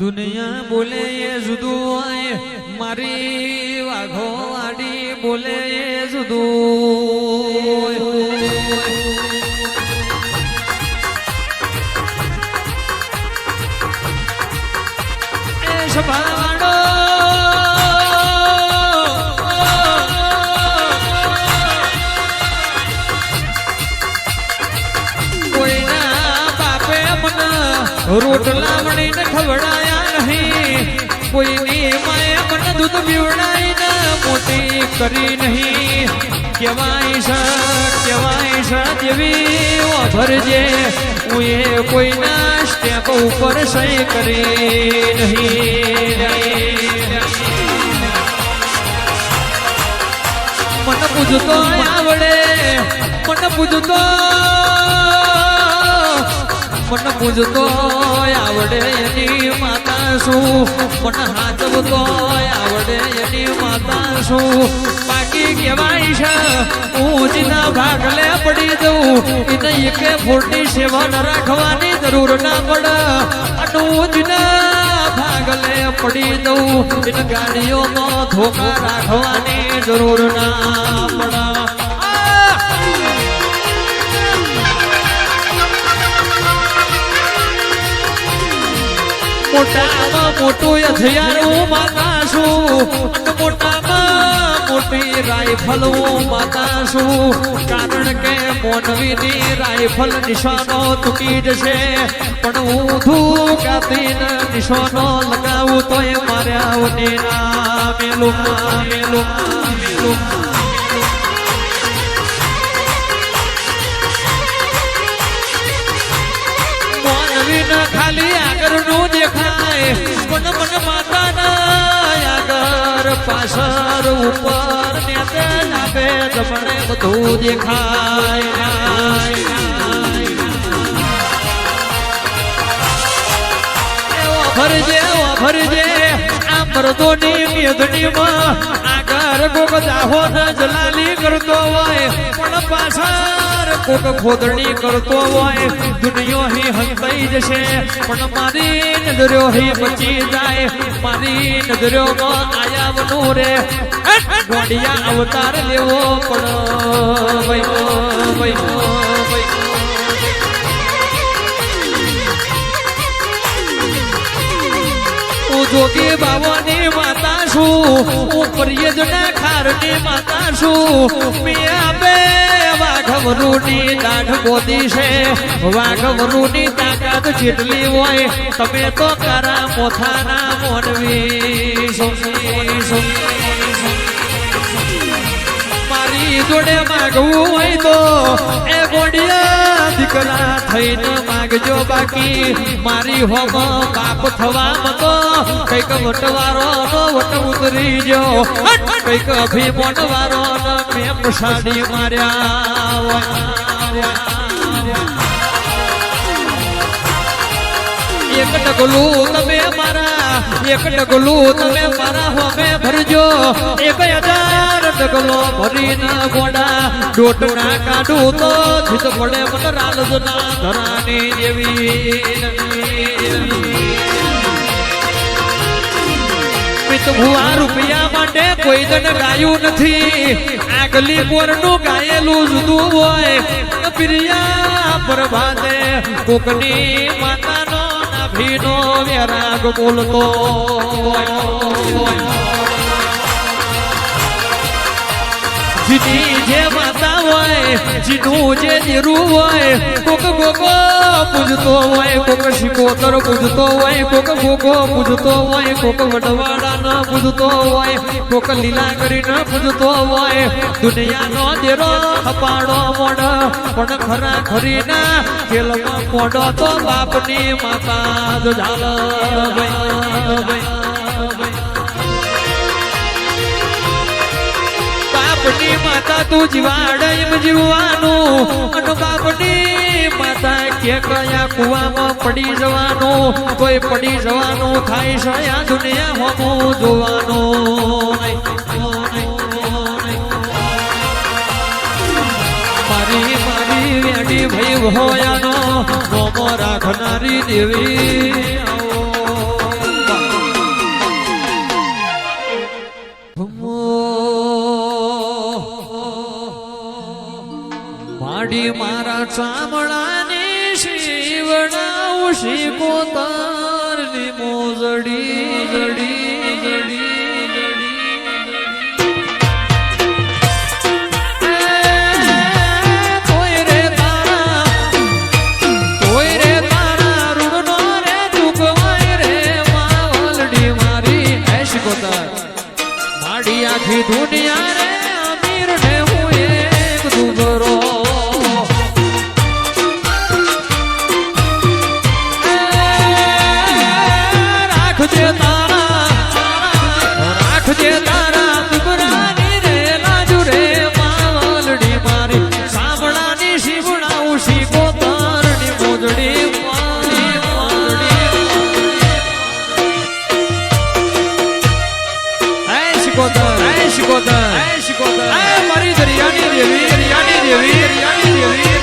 દુનિયા બોલે એ જુદું હોય મારી વાઘો વાડી બોલે એ એ સભાવાળો રોટલા વણીને ખવડાયા નહીં. કોઈની માયા મને દૂધ પીવડાવીને મોટી કરી નહીં. કેવાય છે કેવાય છે જેવી ભરજે, હું એ કોઈના સ્ટેપ ઉપર સહી કરી નહીં. મને પૂજતો આવડે, મને પૂજતો મને પૂજતો આવડે એની માતા શું? મન હાચવતો આવડે એની માતા શું? બાકી કહેવાય છે ભાગ ભાગલે પડી જઉં, એને એકે સેવા ન રાખવાની જરૂર ના પડે. અને હું જીના ભાગલે પડી દઉં એને ગાડીઓમાં ધોકા રાખવાની જરૂર ના પડે. મોટામાં મોટું અથિયારું માતા છું. મોટામાં મોટી રાઇફલ હું કારણ કે મોનવીની રાઇફલ નિશાનો તૂટી જશે. પણ હું ધૂકાતીને નિશાનો લગાવું તો એ માર્યા મેલું મેલું મેલું દેખાય પણ મન માતાના આગળ પાછળ ઉપર ડાબે જમણે બધું દેખાય. ભરજે ભરજે આ મરદોની મેદનીમાં આગળ કોક દાહો જલાલી કરતો હોય, પણ પાછળ કોક ખોદણી કરતો હોય. દુનિયો હે હંતાઈ જશે, પણ મારી નજરો હે બચી જાય. મારી નજરોમાં આયાવનું રે ગોડિયા અવતાર લેવો પણ ભાઈ ભાઈ હું જોગી છું પરિયજના ખારની માતા છું. મિયા બે વાઘવરુની દાઢ બોધી છે. વાઘવરુની તાકાત જેટલી હોય, તમે તો કરા મોથાના મોનવી. સોની સોની મારી જોડે માગવું હોય તો એ ગોડિયા દીકરા થઈને માગજો બાકી. મારી હોમ બાપ થવા મતો કંઈક વટવારો નો વટ ઉતરી જો કંઈક અભિમોટવારો નો મેં સાડી માર્યા. એક ડગલું તમે મારા એક ડગલું તમે મારા હોમે ભરજો. એક હજાર ડગલો ભરીને ગોડા. ડોટણા કાઢું તો જીત પડે મન રાલજના ધરાની દેવી ભુવા રૂપિયા માટે કોઈ જણ ગાયું નથી. આગલી કોરનું ગાયેલું જુદું હોય. પ્રિયા પ્રભાતે કોકની માતાનો નાભીનો વેરાગ બોલતો. જીની જે માતા હોય જીનું જે નીરું હોય, કોક ગોગો પૂજતો હોય, કોક શિકોતર પૂજતો હોય, કોક ગોગો પૂજતો હોય, કોક વડવાડા ના પૂજતો હોય, કોક લીલા કરીને પૂજતો હોય. દુનિયાનો દેરો ખપાડો મોડ પણ ખરા ખરીના ખેલમાં મોડો તો બાપની માતા જ ઝાલ ભાઈ. બાપની માતા તું જીવાડ એમ જીવવાનું. અને બાપની માતા કે કયા કુવામાં પડી જવાનું. કોઈ પડી જવાનું થાય આ દુનિયા હોમું જોવાનું. મારી મારી ભાઈ હોયાનો, મોમો રાખનારી દેવી. અડી મારા ચામડાની શિવડાવ શી કોતારની મોજડી. જડી શિકોતર હે શિકોતર હે શિકોતર હે મારી દરિયાની દેવી દરિયાની દેવી દરિયાની દેવી